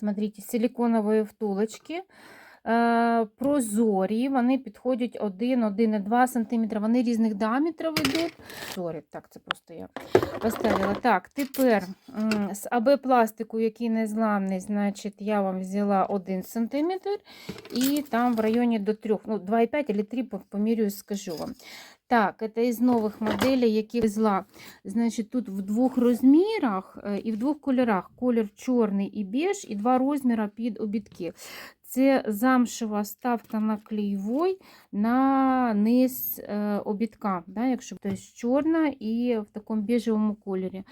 Смотрите, силиконовые втулочки. Е, прозорі, вони підходять 1-1,2 см, вони різних діаметрів йдуть. Прозорі, так, це просто я поставила. Так, тепер з АБ пластику, який не зламний, значить, я вам взяла 1 см і там в районі до 3, ну 2,5 або 3 помірюю, скажу вам. Так, це із нових моделей, які везла. Значить, тут в двох розмірах е, і в двох кольорах. Колір чорний і біж, і два розміри під обідки. Це замшева ставка на клейвой на низ е, обідка, да, якщо тобто чорна і в такому біжевому кольорі.